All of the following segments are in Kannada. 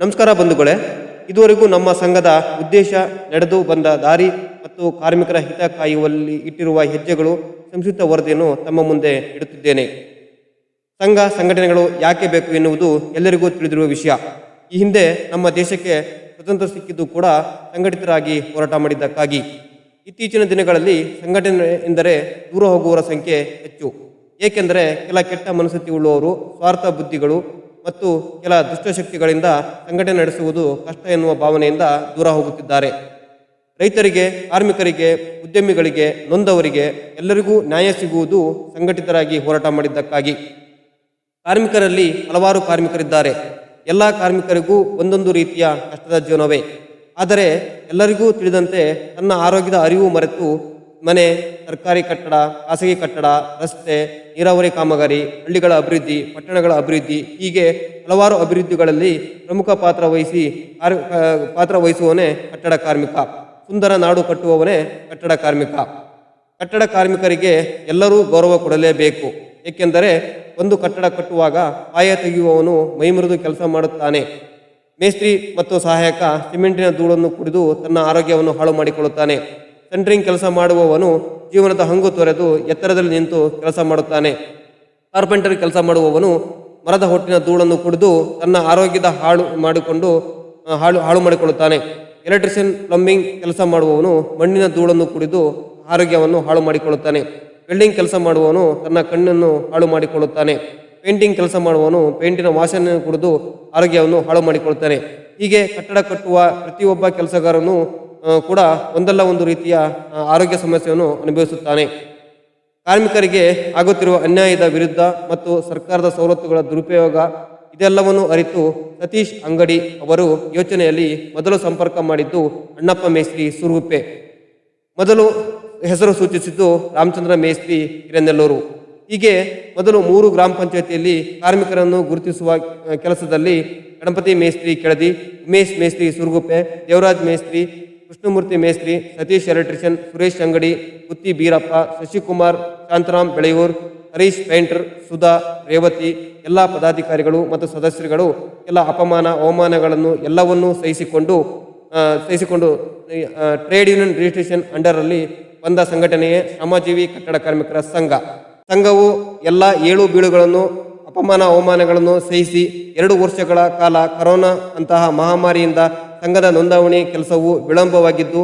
ನಮಸ್ಕಾರ ಬಂಧುಗಳೇ, ಇದುವರೆಗೂ ನಮ್ಮ ಸಂಘದ ಉದ್ದೇಶ ನಡೆದು ಬಂದ ದಾರಿ ಮತ್ತು ಕಾರ್ಮಿಕರ ಹಿತ ಕಾಯುವಲ್ಲಿ ಇಟ್ಟಿರುವ ಹೆಜ್ಜೆಗಳು ಸಂಕ್ಷಿಪ್ತ ವರದಿಯನ್ನು ತಮ್ಮ ಮುಂದೆ ಇಡುತ್ತಿದ್ದೇನೆ. ಸಂಘ ಸಂಘಟನೆಗಳು ಯಾಕೆ ಬೇಕು ಎನ್ನುವುದು ಎಲ್ಲರಿಗೂ ತಿಳಿದಿರುವ ವಿಷಯ. ಈ ಹಿಂದೆ ನಮ್ಮ ದೇಶಕ್ಕೆ ಸ್ವತಂತ್ರ ಸಿಕ್ಕಿದ್ದು ಕೂಡ ಸಂಘಟಿತರಾಗಿ ಹೋರಾಟ ಮಾಡಿದ್ದಕ್ಕಾಗಿ. ಇತ್ತೀಚಿನ ದಿನಗಳಲ್ಲಿ ಸಂಘಟನೆ ಎಂದರೆ ದೂರ ಹೋಗುವವರ ಸಂಖ್ಯೆ ಹೆಚ್ಚು. ಏಕೆಂದರೆ ಕೆಲ ಕೆಟ್ಟ ಮನಸ್ಥಿತಿ ಉಳ್ಳುವವರು ಸ್ವಾರ್ಥ ಬುದ್ಧಿಗಳು ಮತ್ತು ಕೆಲ ದುಷ್ಟಶಕ್ತಿಗಳಿಂದ ಸಂಘಟನೆ ನಡೆಸುವುದು ಕಷ್ಟ ಎನ್ನುವ ಭಾವನೆಯಿಂದ ದೂರ ಹೋಗುತ್ತಿದ್ದಾರೆ. ರೈತರಿಗೆ, ಕಾರ್ಮಿಕರಿಗೆ, ಉದ್ಯಮಿಗಳಿಗೆ, ನೊಂದವರಿಗೆ ಎಲ್ಲರಿಗೂ ನ್ಯಾಯ ಸಿಗುವುದು ಸಂಘಟಿತರಾಗಿ ಹೋರಾಟ ಮಾಡಿದ್ದಕ್ಕಾಗಿ. ಕಾರ್ಮಿಕರಲ್ಲಿ ಹಲವಾರು ಕಾರ್ಮಿಕರಿದ್ದಾರೆ. ಎಲ್ಲ ಕಾರ್ಮಿಕರಿಗೂ ಒಂದೊಂದು ರೀತಿಯ ಕಷ್ಟದ ಜೀವನವೇ. ಆದರೆ ಎಲ್ಲರಿಗೂ ತಿಳಿದಂತೆ ತನ್ನ ಆರೋಗ್ಯದ ಅರಿವು ಮರೆತು ಮನೆ, ಸರ್ಕಾರಿ ಕಟ್ಟಡ, ಖಾಸಗಿ ಕಟ್ಟಡ, ರಸ್ತೆ, ನೀರಾವರಿ ಕಾಮಗಾರಿ, ಹಳ್ಳಿಗಳ ಅಭಿವೃದ್ಧಿ, ಪಟ್ಟಣಗಳ ಅಭಿವೃದ್ಧಿ, ಹೀಗೆ ಹಲವಾರು ಅಭಿವೃದ್ಧಿಗಳಲ್ಲಿ ಪ್ರಮುಖ ಪಾತ್ರ ವಹಿಸಿ ಪಾತ್ರ ವಹಿಸುವವನೇ ಕಟ್ಟಡ ಕಾರ್ಮಿಕ. ಸುಂದರ ನಾಡು ಕಟ್ಟುವವನೇ ಕಟ್ಟಡ ಕಾರ್ಮಿಕ. ಕಟ್ಟಡ ಕಾರ್ಮಿಕರಿಗೆ ಎಲ್ಲರೂ ಗೌರವ ಕೊಡಲೇಬೇಕು. ಏಕೆಂದರೆ ಒಂದು ಕಟ್ಟಡ ಕಟ್ಟುವಾಗ ಪಾಯ ತೆಗೆಯುವವನು ಮೈಮುರಿದು ಕೆಲಸ ಮಾಡುತ್ತಾನೆ. ಮೇಸ್ತ್ರಿ ಮತ್ತು ಸಹಾಯಕ ಸಿಮೆಂಟಿನ ಧೂಳನ್ನು ಕುಡಿದು ತನ್ನ ಆರೋಗ್ಯವನ್ನು ಹಾಳು ಮಾಡಿಕೊಳ್ಳುತ್ತಾನೆ. ಸೆಂಟ್ರಿಂಗ್ ಕೆಲಸ ಮಾಡುವವನು ಜೀವನದ ಹಂಗು ತೊರೆದು ಎತ್ತರದಲ್ಲಿ ನಿಂತು ಕೆಲಸ ಮಾಡುತ್ತಾನೆ. ಕಾರ್ಪೆಂಟರ್ ಕೆಲಸ ಮಾಡುವವನು ಮರದ ಹೊಟ್ಟಿನ ಧೂಳನ್ನು ಕುಡಿದು ತನ್ನ ಆರೋಗ್ಯದ ಹಾಳು ಮಾಡಿಕೊಂಡು ಹಾಳು ಹಾಳು ಮಾಡಿಕೊಳ್ಳುತ್ತಾನೆ. ಎಲೆಕ್ಟ್ರಿಷಿಯನ್ ಪ್ಲಂಬಿಂಗ್ ಕೆಲಸ ಮಾಡುವವನು ಮಣ್ಣಿನ ಧೂಳನ್ನು ಕುಡಿದು ಆರೋಗ್ಯವನ್ನು ಹಾಳು ಮಾಡಿಕೊಳ್ಳುತ್ತಾನೆ. ವೆಲ್ಡಿಂಗ್ ಕೆಲಸ ಮಾಡುವವನು ತನ್ನ ಕಣ್ಣನ್ನು ಹಾಳು ಮಾಡಿಕೊಳ್ಳುತ್ತಾನೆ. ಪೇಂಟಿಂಗ್ ಕೆಲಸ ಮಾಡುವವನು ಪೇಂಟಿನ ವಾಸನೆ ಕುಡಿದು ಆರೋಗ್ಯವನ್ನು ಹಾಳು ಮಾಡಿಕೊಳ್ಳುತ್ತಾನೆ. ಹೀಗೆ ಕಟ್ಟಡ ಕಟ್ಟುವ ಪ್ರತಿಯೊಬ್ಬ ಕೆಲಸಗಾರನು ಕೂಡ ಒಂದಲ್ಲ ಒಂದು ರೀತಿಯ ಆರೋಗ್ಯ ಸಮಸ್ಯೆಯನ್ನು ಅನುಭವಿಸುತ್ತಾನೆ. ಕಾರ್ಮಿಕರಿಗೆ ಆಗುತ್ತಿರುವ ಅನ್ಯಾಯದ ವಿರುದ್ಧ ಮತ್ತು ಸರ್ಕಾರದ ಸವಲತ್ತುಗಳ ದುರುಪಯೋಗ ಇದೆಲ್ಲವನ್ನು ಅರಿತು ಸತೀಶ್ ಅಂಗಡಿ ಅವರು ಯೋಚನೆಯಲ್ಲಿ ಮೊದಲು ಸಂಪರ್ಕ ಮಾಡಿದ್ದು ಅಣ್ಣಪ್ಪ ಮೇಸ್ತ್ರಿ ಸುರುಗುಪ್ಪೆ. ಮೊದಲು ಹೆಸರು ಸೂಚಿಸಿದ್ದು ರಾಮಚಂದ್ರ ಮೇಸ್ತ್ರಿ ಹಿರೇನೆಲ್ಲೂರು. ಹೀಗೆ ಮೊದಲು ಮೂರು ಗ್ರಾಮ ಪಂಚಾಯತಿಯಲ್ಲಿ ಕಾರ್ಮಿಕರನ್ನು ಗುರುತಿಸುವ ಕೆಲಸದಲ್ಲಿ ಗಣಪತಿ ಮೇಸ್ತ್ರಿ ಕೆಳದಿ, ಉಮೇಶ್ ಮೇಸ್ತ್ರಿ ಸುರುಗುಪ್ಪೆ, ದೇವರಾಜ್ ಮೇಸ್ತ್ರಿ ಕೃಷ್ಣಮೂರ್ತಿ ಮೇಸ್ತ್ರಿ ಸತೀಶ್ ಎಲೆಕ್ಟ್ರಿಷಿಯನ್ ಸುರೇಶ್ ಅಂಗಡಿ ಗುತ್ತಿ ಬೀರಪ್ಪ, ಶಶಿಕುಮಾರ್, ಶಾಂತರಾಮ್ ಬೆಳೆಯೂರ್, ಹರೀಶ್ ಪೇಂಟರ್, ಸುಧಾ, ರೇವತಿ, ಎಲ್ಲ ಪದಾಧಿಕಾರಿಗಳು ಮತ್ತು ಸದಸ್ಯರುಗಳು ಎಲ್ಲ ಅಪಮಾನ, ಅವಮಾನಗಳನ್ನು ಎಲ್ಲವನ್ನೂ ಸಹಿಸಿಕೊಂಡು ಸಹಿಸಿಕೊಂಡು ಟ್ರೇಡ್ ಯೂನಿಯನ್ ರಿಜಿಸ್ಟ್ರೇಷನ್ ಅಂಡರಲ್ಲಿ ಬಂದ ಸಂಘಟನೆಯೇ ಶ್ರಮಜೀವಿ ಕಟ್ಟಡ ಕಾರ್ಮಿಕರ ಸಂಘ. ಸಂಘವು ಎಲ್ಲ ಏಳು ಬೀಳುಗಳನ್ನು, ಅಪಮಾನ, ಅವಮಾನಗಳನ್ನು ಸಹಿಸಿ ಎರಡು ವರ್ಷಗಳ ಕಾಲ ಕರೋನಾ ಅಂತಹ ಮಹಾಮಾರಿಯಿಂದ ಸಂಘದ ನೋಂದಾವಣಿ ಕೆಲಸವು ವಿಳಂಬವಾಗಿದ್ದು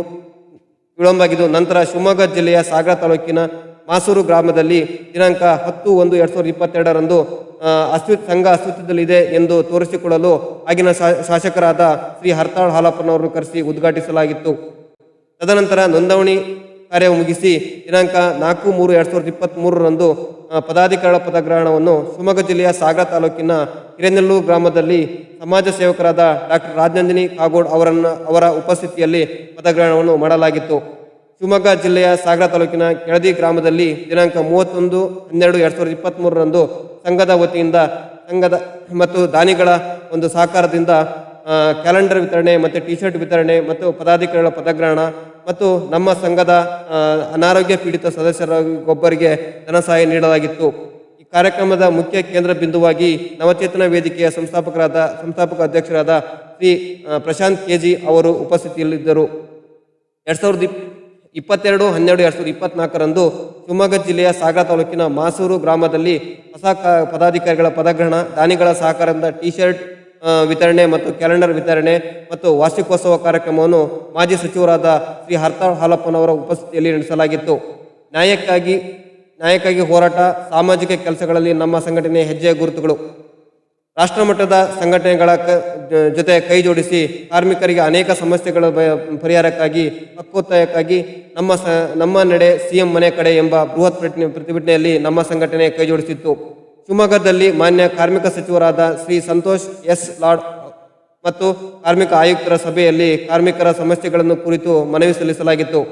ವಿಳಂಬವಾಗಿದ್ದು ನಂತರ ಶಿವಮೊಗ್ಗ ಜಿಲ್ಲೆಯ ಸಾಗರ ತಾಲೂಕಿನ ಮಾಸೂರು ಗ್ರಾಮದಲ್ಲಿ ದಿನಾಂಕ ಹತ್ತು ಒಂದು ಎರಡು ಸಾವಿರದ ಇಪ್ಪತ್ತೆರಡರಂದು ಅಸ್ತಿ ಸಂಘ ಅಸ್ತಿತ್ವದಲ್ಲಿದೆ ಎಂದು ತೋರಿಸಿಕೊಳ್ಳಲು ಆಗಿನ ಶಾಸಕರಾದ ಶ್ರೀ ಹರ್ತಾಳ್ ಹಾಲಪ್ಪನವರನ್ನು ಕರೆಸಿ ಉದ್ಘಾಟಿಸಲಾಗಿತ್ತು. ತದನಂತರ ನೋಂದಾವಣಿ ಕಾರ್ಯ ಮುಗಿಸಿ ದಿನಾಂಕ ನಾಲ್ಕು ಮೂರು ಎರಡ್ ಸಾವಿರದ ಇಪ್ಪತ್ತ್ ಮೂರರಂದು ಪದಾಧಿಕಾರಿಗಳ ಪದಗ್ರಹಣವನ್ನು ಶಿವಮೊಗ್ಗ ಜಿಲ್ಲೆಯ ಸಾಗರ ತಾಲೂಕಿನ ಹಿರೇನೆಲ್ಲೂರು ಗ್ರಾಮದಲ್ಲಿ ಸಮಾಜ ಸೇವಕರಾದ ಡಾಕ್ಟರ್ ರಾಜನಂದಿನಿ ಕಾಗೋಡ್ ಅವರನ್ನು, ಅವರ ಉಪಸ್ಥಿತಿಯಲ್ಲಿ ಪದಗ್ರಹಣವನ್ನು ಮಾಡಲಾಗಿತ್ತು. ಶಿವಮೊಗ್ಗ ಜಿಲ್ಲೆಯ ಸಾಗರ ತಾಲೂಕಿನ ಕೆಳದಿ ಗ್ರಾಮದಲ್ಲಿ ದಿನಾಂಕ ಮೂವತ್ತೊಂದು ಹನ್ನೆರಡು ಎರಡು ಸಾವಿರದ ಇಪ್ಪತ್ತ್ಮೂರರಂದು ಸಂಘದ ವತಿಯಿಂದ ಸಂಘದ ಮತ್ತು ದಾನಿಗಳ ಒಂದು ಸಹಕಾರದಿಂದ ಕ್ಯಾಲೆಂಡರ್ ವಿತರಣೆ ಮತ್ತು ಟಿ ಶರ್ಟ್ ವಿತರಣೆ ಮತ್ತು ಪದಾಧಿಕಾರಿಗಳ ಪದಗ್ರಹಣ ಮತ್ತು ನಮ್ಮ ಸಂಘದ ಅನಾರೋಗ್ಯ ಪೀಡಿತ ಸದಸ್ಯರಿಗೊಬ್ಬರಿಗೆ ಧನ ಸಹಾಯ ನೀಡಲಾಗಿತ್ತು. ಕಾರ್ಯಕ್ರಮದ ಮುಖ್ಯ ಕೇಂದ್ರ ಬಿಂದುವಾಗಿ ನವಚೇತನ ವೇದಿಕೆಯ ಸಂಸ್ಥಾಪಕರಾದ, ಸಂಸ್ಥಾಪಕ ಅಧ್ಯಕ್ಷರಾದ ಶ್ರೀ ಪ್ರಶಾಂತ್ ಕೆಜಿ ಅವರು ಉಪಸ್ಥಿತಿಯಲ್ಲಿದ್ದರು. ಎರಡ್ ಸಾವಿರದ ಇಪ್- ಇಪ್ಪತ್ತೆರಡು, ಹನ್ನೆರಡು, ಎರಡ್ ಸಾವಿರದ ಇಪ್ಪತ್ನಾಲ್ಕರಂದು ಶಿವಮೊಗ್ಗ ಜಿಲ್ಲೆಯ ಸಾಗರ ತಾಲೂಕಿನ ಮಾಸೂರು ಗ್ರಾಮದಲ್ಲಿ ಹೊಸ ಪದಾಧಿಕಾರಿಗಳ ಪದಗ್ರಹಣ, ದಾನಿಗಳ ಸಹಕಾರದಿಂದ ಟಿ ಶರ್ಟ್ ವಿತರಣೆ ಮತ್ತು ಕ್ಯಾಲೆಂಡರ್ ವಿತರಣೆ ಮತ್ತು ವಾರ್ಷಿಕೋತ್ಸವ ಕಾರ್ಯಕ್ರಮವನ್ನು ಮಾಜಿ ಸಚಿವರಾದ ಶ್ರೀ ಹರ್ತಾಳ್ ಹಾಲಪ್ಪನವರ ಉಪಸ್ಥಿತಿಯಲ್ಲಿ ನಡೆಸಲಾಗಿತ್ತು. ನ್ಯಾಯಕ್ಕಾಗಿ ನ್ಯಾಯಕ್ಕಾಗಿ ಹೋರಾಟ, ಸಾಮಾಜಿಕ ಕೆಲಸಗಳಲ್ಲಿ ನಮ್ಮ ಸಂಘಟನೆಯ ಹೆಜ್ಜೆಯ ಗುರುತುಗಳು. ರಾಷ್ಟ್ರಮಟ್ಟದ ಸಂಘಟನೆಗಳ ಜೊತೆ ಕೈ ಜೋಡಿಸಿ ಕಾರ್ಮಿಕರಿಗೆ ಅನೇಕ ಸಮಸ್ಯೆಗಳ ಪರಿಹಾರಕ್ಕಾಗಿ, ಹಕ್ಕೊತ್ತಾಯಕ್ಕಾಗಿ ನಮ್ಮ ಸ, ನಮ್ಮ ನಡೆ ಸಿಎಂ ಮನೆ ಕಡೆ ಎಂಬ ಬೃಹತ್ ಪ್ರತಿ ಪ್ರತಿಭಟನೆಯಲ್ಲಿ ನಮ್ಮ ಸಂಘಟನೆ ಕೈ ಜೋಡಿಸಿತ್ತು. ಶಿವಮೊಗ್ಗದಲ್ಲಿ ಮಾನ್ಯ ಕಾರ್ಮಿಕ ಸಚಿವರಾದ ಶ್ರೀ ಸಂತೋಷ್ ಎಸ್ ಲಾಡ್ ಮತ್ತು ಕಾರ್ಮಿಕ ಆಯುಕ್ತರ ಸಭೆಯಲ್ಲಿ ಕಾರ್ಮಿಕರ ಸಮಸ್ಯೆಗಳನ್ನು ಕುರಿತು ಮನವಿ ಸಲ್ಲಿಸಲಾಗಿತ್ತು.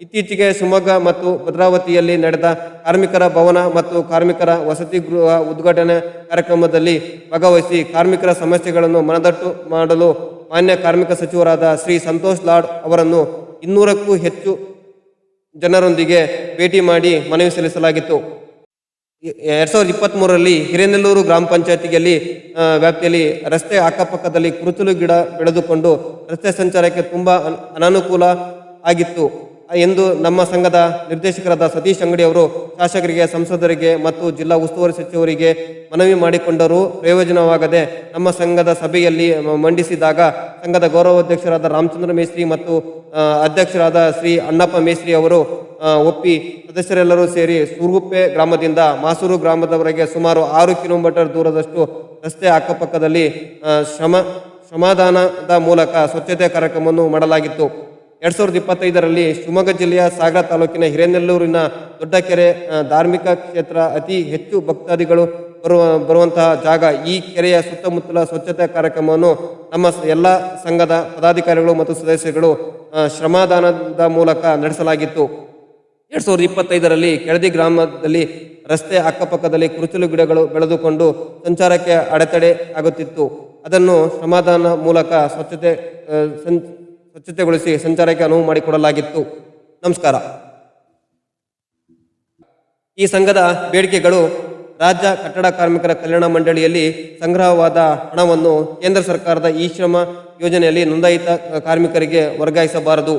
ಇತ್ತೀಚೆಗೆ ಶಿವಮೊಗ್ಗ ಮತ್ತು ಭದ್ರಾವತಿಯಲ್ಲಿ ನಡೆದ ಕಾರ್ಮಿಕರ ಭವನ ಮತ್ತು ಕಾರ್ಮಿಕರ ವಸತಿ ಗೃಹ ಉದ್ಘಾಟನೆ ಕಾರ್ಯಕ್ರಮದಲ್ಲಿ ಭಾಗವಹಿಸಿ ಕಾರ್ಮಿಕರ ಸಮಸ್ಯೆಗಳನ್ನು ಮನದಟ್ಟು ಮಾಡಲು ಮಾನ್ಯ ಕಾರ್ಮಿಕ ಸಚಿವರಾದ ಶ್ರೀ ಸಂತೋಷ್ ಲಾಡ್ ಅವರನ್ನು ಇನ್ನೂರಕ್ಕೂ ಹೆಚ್ಚು ಜನರೊಂದಿಗೆ ಭೇಟಿ ಮಾಡಿ ಮನವಿ ಸಲ್ಲಿಸಲಾಗಿತ್ತು. ಎರಡ್ ಸಾವಿರದ ಇಪ್ಪತ್ತ್ ಮೂರರಲ್ಲಿ ಹಿರೇನೆಲ್ಲೂರು ಗ್ರಾಮ ಪಂಚಾಯತಿಯಲ್ಲಿ ವ್ಯಾಪ್ತಿಯಲ್ಲಿ ರಸ್ತೆ ಅಕ್ಕಪಕ್ಕದಲ್ಲಿ ಕುರುಚಲು ಗಿಡ ಬೆಳೆದುಕೊಂಡು ರಸ್ತೆ ಸಂಚಾರಕ್ಕೆ ತುಂಬಾ ಅನ್- ಅನಾನುಕೂಲ ಆಗಿತ್ತು. ಎಂದು ನಮ್ಮ ಸಂಘದ ನಿರ್ದೇಶಕರಾದ ಸತೀಶ್ ಅಂಗಡಿ ಅವರು ಶಾಸಕರಿಗೆ, ಸಂಸದರಿಗೆ ಮತ್ತು ಜಿಲ್ಲಾ ಉಸ್ತುವಾರಿ ಸಚಿವರಿಗೆ ಮನವಿ ಮಾಡಿಕೊಂಡರೂ ಪ್ರಯೋಜನವಾಗದೆ ನಮ್ಮ ಸಂಘದ ಸಭೆಯಲ್ಲಿ ಮಂಡಿಸಿದಾಗ ಸಂಘದ ಗೌರವಾಧ್ಯಕ್ಷರಾದ ರಾಮಚಂದ್ರ ಮೇಸ್ತ್ರಿ ಮತ್ತು ಅಧ್ಯಕ್ಷರಾದ ಶ್ರೀ ಅಣ್ಣಪ್ಪ ಮೇಸ್ತ್ರಿ ಅವರು ಒಪ್ಪಿ ಸದಸ್ಯರೆಲ್ಲರೂ ಸೇರಿ ಸೂರ್ಗುಪ್ಪೆ ಗ್ರಾಮದಿಂದ ಮಾಸೂರು ಗ್ರಾಮದವರೆಗೆ ಸುಮಾರು ಆರು ಕಿಲೋಮೀಟರ್ ದೂರದಷ್ಟು ರಸ್ತೆ ಅಕ್ಕಪಕ್ಕದಲ್ಲಿ ಶ್ರಮ ಸಮಾಧಾನದ ಮೂಲಕ ಸ್ವಚ್ಛತೆ ಕಾರ್ಯಕ್ರಮವನ್ನು ಮಾಡಲಾಗಿತ್ತು. ಎರಡ್ ಸಾವಿರದ ಇಪ್ಪತ್ತೈದರಲ್ಲಿ ಶಿವಮೊಗ್ಗ ಜಿಲ್ಲೆಯ ಸಾಗರ ತಾಲೂಕಿನ ಹಿರೇನೆಲ್ಲೂರಿನ ದೊಡ್ಡ ಕೆರೆ ಧಾರ್ಮಿಕ ಕ್ಷೇತ್ರ ಅತಿ ಹೆಚ್ಚು ಭಕ್ತಾದಿಗಳು ಬರುವ ಬರುವಂತಹ ಜಾಗ. ಈ ಕೆರೆಯ ಸುತ್ತಮುತ್ತಲ ಸ್ವಚ್ಛತಾ ಕಾರ್ಯಕ್ರಮವನ್ನು ನಮ್ಮ ಎಲ್ಲ ಸಂಘದ ಪದಾಧಿಕಾರಿಗಳು ಮತ್ತು ಸದಸ್ಯರುಗಳು ಆ, ಶ್ರಮದಾನದ ಮೂಲಕ ನಡೆಸಲಾಗಿತ್ತು. ಎರಡ್ ಸಾವಿರದ ಇಪ್ಪತ್ತೈದರಲ್ಲಿ ಕೆಳದಿ ಗ್ರಾಮದಲ್ಲಿ ರಸ್ತೆ ಅಕ್ಕಪಕ್ಕದಲ್ಲಿ ಕುರುಚಲು ಗಿಡಗಳು ಬೆಳೆದುಕೊಂಡು ಸಂಚಾರಕ್ಕೆ ಅಡೆತಡೆ ಆಗುತ್ತಿತ್ತು. ಅದನ್ನು ಶ್ರಮದಾನ ಮೂಲಕ ಸ್ವಚ್ಛತೆ ಸ್ವಚ್ಛತೆಗೊಳಿಸಿ ಸಂಚಾರಕ್ಕೆ ಅನುವು ಮಾಡಿಕೊಡಲಾಗಿತ್ತು. ನಮಸ್ಕಾರ. ಈ ಸಂಘದ ಬೇಡಿಕೆಗಳು ರಾಜ್ಯ ಕಟ್ಟಡ ಕಾರ್ಮಿಕರ ಕಲ್ಯಾಣ ಮಂಡಳಿಯಲ್ಲಿ ಸಂಗ್ರಹವಾದ ಹಣವನ್ನು ಕೇಂದ್ರ ಸರ್ಕಾರದ ಈ ಶ್ರಮ ಯೋಜನೆಯಲ್ಲಿ ನೋಂದಾಯಿತ ಕಾರ್ಮಿಕರಿಗೆ ವರ್ಗಾಯಿಸಬಾರದು.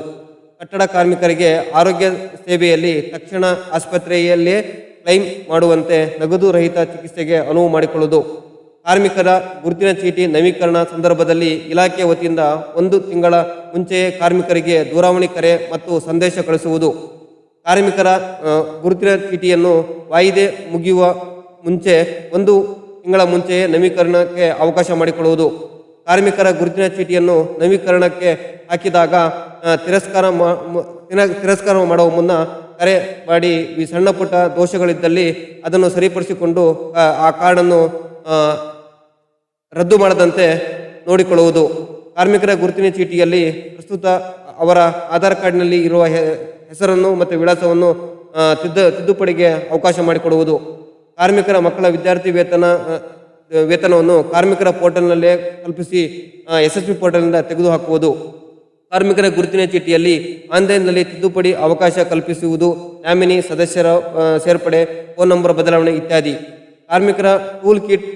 ಕಟ್ಟಡ ಕಾರ್ಮಿಕರಿಗೆ ಆರೋಗ್ಯ ಸೇವೆಯಲ್ಲಿ ತಕ್ಷಣ ಆಸ್ಪತ್ರೆಯಲ್ಲೇ ಕ್ಲೈಮ್ ಮಾಡುವಂತೆ ನಗದು ರಹಿತ ಚಿಕಿತ್ಸೆಗೆ ಅನುವು ಮಾಡಿಕೊಳ್ಳುವುದು. ಕಾರ್ಮಿಕರ ಗುರುತಿನ ಚೀಟಿ ನವೀಕರಣ ಸಂದರ್ಭದಲ್ಲಿ ಇಲಾಖೆ ವತಿಯಿಂದ ಒಂದು ತಿಂಗಳ ಮುಂಚೆಯೇ ಕಾರ್ಮಿಕರಿಗೆ ದೂರವಾಣಿ ಕರೆ ಮತ್ತು ಸಂದೇಶ ಕಳಿಸುವುದು. ಕಾರ್ಮಿಕರ ಗುರುತಿನ ಚೀಟಿಯನ್ನು ವಾಯಿದೆ ಮುಗಿಯುವ ಮುಂಚೆ ಒಂದು ತಿಂಗಳ ಮುಂಚೆಯೇ ನವೀಕರಣಕ್ಕೆ ಅವಕಾಶ ಮಾಡಿಕೊಡುವುದು. ಕಾರ್ಮಿಕರ ಗುರುತಿನ ಚೀಟಿಯನ್ನು ನವೀಕರಣಕ್ಕೆ ಹಾಕಿದಾಗ ತಿರಸ್ಕಾರ ಮಾ- ತಿರಸ್ಕಾರ ಮಾಡುವ ಮುನ್ನ ಕರೆ ಮಾಡಿ ಈ ಸಣ್ಣ ಪುಟ್ಟ ದೋಷಗಳಿದ್ದಲ್ಲಿ ಅದನ್ನು ಸರಿಪಡಿಸಿಕೊಂಡು ಆ, ಕಾರ್ಡನ್ನು ರದ್ದು ಮಾಡದಂತೆ ನೋಡಿಕೊಳ್ಳುವುದು. ಕಾರ್ಮಿಕರ ಗುರುತಿನ ಚೀಟಿಯಲ್ಲಿ ಪ್ರಸ್ತುತ ಅವರ ಆಧಾರ್ ಕಾರ್ಡ್ನಲ್ಲಿ ಇರುವ ಹೆಸರನ್ನು ಮತ್ತು ವಿಳಾಸವನ್ನು ತಿದ್ದ, ತಿದ್ದುಪಡಿಗೆ ಅವಕಾಶ ಮಾಡಿಕೊಡುವುದು. ಕಾರ್ಮಿಕರ ಮಕ್ಕಳ ವಿದ್ಯಾರ್ಥಿ ವೇತನ ವೇತನವನ್ನು ಕಾರ್ಮಿಕರ ಪೋರ್ಟಲ್ನಲ್ಲೇ ಕಲ್ಪಿಸಿ ಪಿ ಪೋರ್ಟಲ್ನಿಂದ ತೆಗೆದುಹಾಕುವುದು. ಕಾರ್ಮಿಕರ ಗುರುತಿನ ಚೀಟಿಯಲ್ಲಿ ಆನ್ಲೈನ್ನಲ್ಲಿ ತಿದ್ದುಪಡಿ ಅವಕಾಶ ಕಲ್ಪಿಸುವುದು, ನಾಮಿನಿ ಸದಸ್ಯರ ಸೇರ್ಪಡೆ, ಫೋನ್ ನಂಬರ್ ಬದಲಾವಣೆ ಇತ್ಯಾದಿ. ಕಾರ್ಮಿಕರ ಟೂಲ್ ಕಿಟ್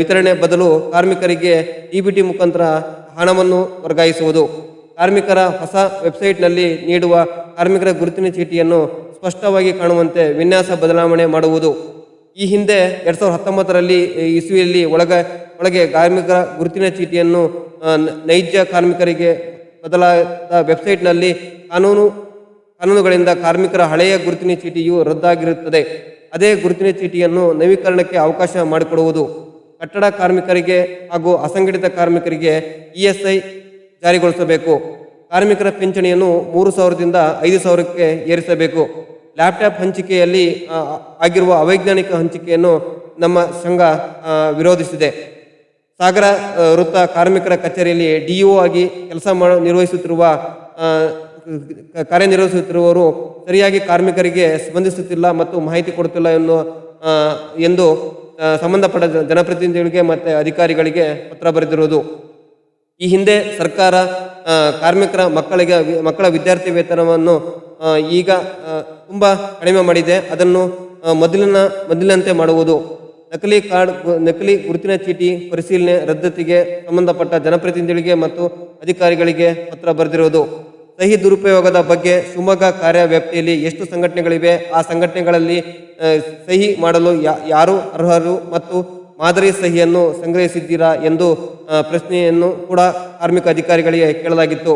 ವಿತರಣೆ ಬದಲು ಕಾರ್ಮಿಕರಿಗೆ ಡಿಬಿಟಿ ಮುಖಾಂತರ ಹಣವನ್ನು ವರ್ಗಾಯಿಸುವುದು. ಕಾರ್ಮಿಕರ ಹೊಸ ವೆಬ್ಸೈಟ್ನಲ್ಲಿ ನೀಡುವ ಕಾರ್ಮಿಕರ ಗುರುತಿನ ಚೀಟಿಯನ್ನು ಸ್ಪಷ್ಟವಾಗಿ ಕಾಣುವಂತೆ ವಿನ್ಯಾಸ ಬದಲಾವಣೆ ಮಾಡುವುದು. ಈ ಹಿಂದೆ ಎರಡು ಸಾವಿರದ ಹತ್ತೊಂಬತ್ತರಲ್ಲಿ ಇಸುವಿಯಲ್ಲಿ ಒಳಗ, ಒಳಗೆ ಕಾರ್ಮಿಕರ ಗುರುತಿನ ಚೀಟಿಯನ್ನು ನೈಜ ಕಾರ್ಮಿಕರಿಗೆ ಬದಲಾದ ವೆಬ್ಸೈಟ್ನಲ್ಲಿ ಕಾನೂನು, ಕಾನೂನುಗಳಿಂದ ಕಾರ್ಮಿಕರ ಹಳೆಯ ಗುರುತಿನ ಚೀಟಿಯು ರದ್ದಾಗಿರುತ್ತದೆ. ಅದೇ ಗುರುತಿನ ಚೀಟಿಯನ್ನು ನವೀಕರಣಕ್ಕೆ ಅವಕಾಶ ಮಾಡಿಕೊಡುವುದು. ಕಟ್ಟಡ ಕಾರ್ಮಿಕರಿಗೆ ಹಾಗೂ ಅಸಂಘಟಿತ ಕಾರ್ಮಿಕರಿಗೆ ಇಎಸ್ಐ ಜಾರಿಗೊಳಿಸಬೇಕು. ಕಾರ್ಮಿಕರ ಪಿಂಚಣಿಯನ್ನು ಮೂರು ಸಾವಿರದಿಂದ ಐದು ಸಾವಿರಕ್ಕೆ ಏರಿಸಬೇಕು. ಲ್ಯಾಪ್ಟಾಪ್ ಹಂಚಿಕೆಯಲ್ಲಿ ಆಗಿರುವ ಅವೈಜ್ಞಾನಿಕ ಹಂಚಿಕೆಯನ್ನು ನಮ್ಮ ಸಂಘ ವಿರೋಧಿಸಿದೆ. ಸಾಗರ ವೃತ್ತ ಕಾರ್ಮಿಕರ ಕಚೇರಿಯಲ್ಲಿ ಡಿಇಒ ಆಗಿ ಕೆಲಸ ಮಾಡ ನಿರ್ವಹಿಸುತ್ತಿರುವ ಕಾರ್ಯನಿರ್ವಹಿಸುತ್ತಿರುವವರು ಸರಿಯಾಗಿ ಕಾರ್ಮಿಕರಿಗೆ ಸ್ಪಂದಿಸುತ್ತಿಲ್ಲ ಮತ್ತು ಮಾಹಿತಿ ಕೊಡುತ್ತಿಲ್ಲ ಎನ್ನುವ ಎಂದು ಸಂಬಂಧಪಟ್ಟ ಜನಪ್ರತಿನಿಧಿಗಳಿಗೆ ಮತ್ತು ಅಧಿಕಾರಿಗಳಿಗೆ ಪತ್ರ ಬರೆದಿರುವುದು. ಈ ಹಿಂದೆ ಸರ್ಕಾರ ಕಾರ್ಮಿಕರ ಮಕ್ಕಳಿಗೆ ಮಕ್ಕಳ ವಿದ್ಯಾರ್ಥಿ ವೇತನವನ್ನು ಈಗ ತುಂಬ ಕಡಿಮೆ ಮಾಡಿದೆ. ಅದನ್ನು ಮೊದಲಿನ ಮೊದಲಿನಂತೆ ಮಾಡುವುದು. ನಕಲಿ ಕಾರ್ಡ್, ನಕಲಿ ಗುರುತಿನ ಚೀಟಿ ಪರಿಶೀಲನೆ, ರದ್ದತಿಗೆ ಸಂಬಂಧಪಟ್ಟ ಜನಪ್ರತಿನಿಧಿಗಳಿಗೆ ಮತ್ತು ಅಧಿಕಾರಿಗಳಿಗೆ ಪತ್ರ ಬರೆದಿರುವುದು. ಸಹಿ ದುರುಪಯೋಗದ ಬಗ್ಗೆ ಶಿವಮೊಗ್ಗ ಕಾರ್ಯವ್ಯಾಪ್ತಿಯಲ್ಲಿ ಎಷ್ಟು ಸಂಘಟನೆಗಳಿವೆ? ಆ ಸಂಘಟನೆಗಳಲ್ಲಿ ಸಹಿ ಮಾಡಲು ಯಾರು ಅರ್ಹರು ಮತ್ತು ಮಾದರಿ ಸಹಿಯನ್ನು ಸಂಗ್ರಹಿಸಿದ್ದೀರಾ ಎಂದು ಪ್ರಶ್ನೆಯನ್ನು ಕೂಡ ಕಾರ್ಮಿಕ ಅಧಿಕಾರಿಗಳಿಗೆ ಕೇಳಲಾಗಿತ್ತು.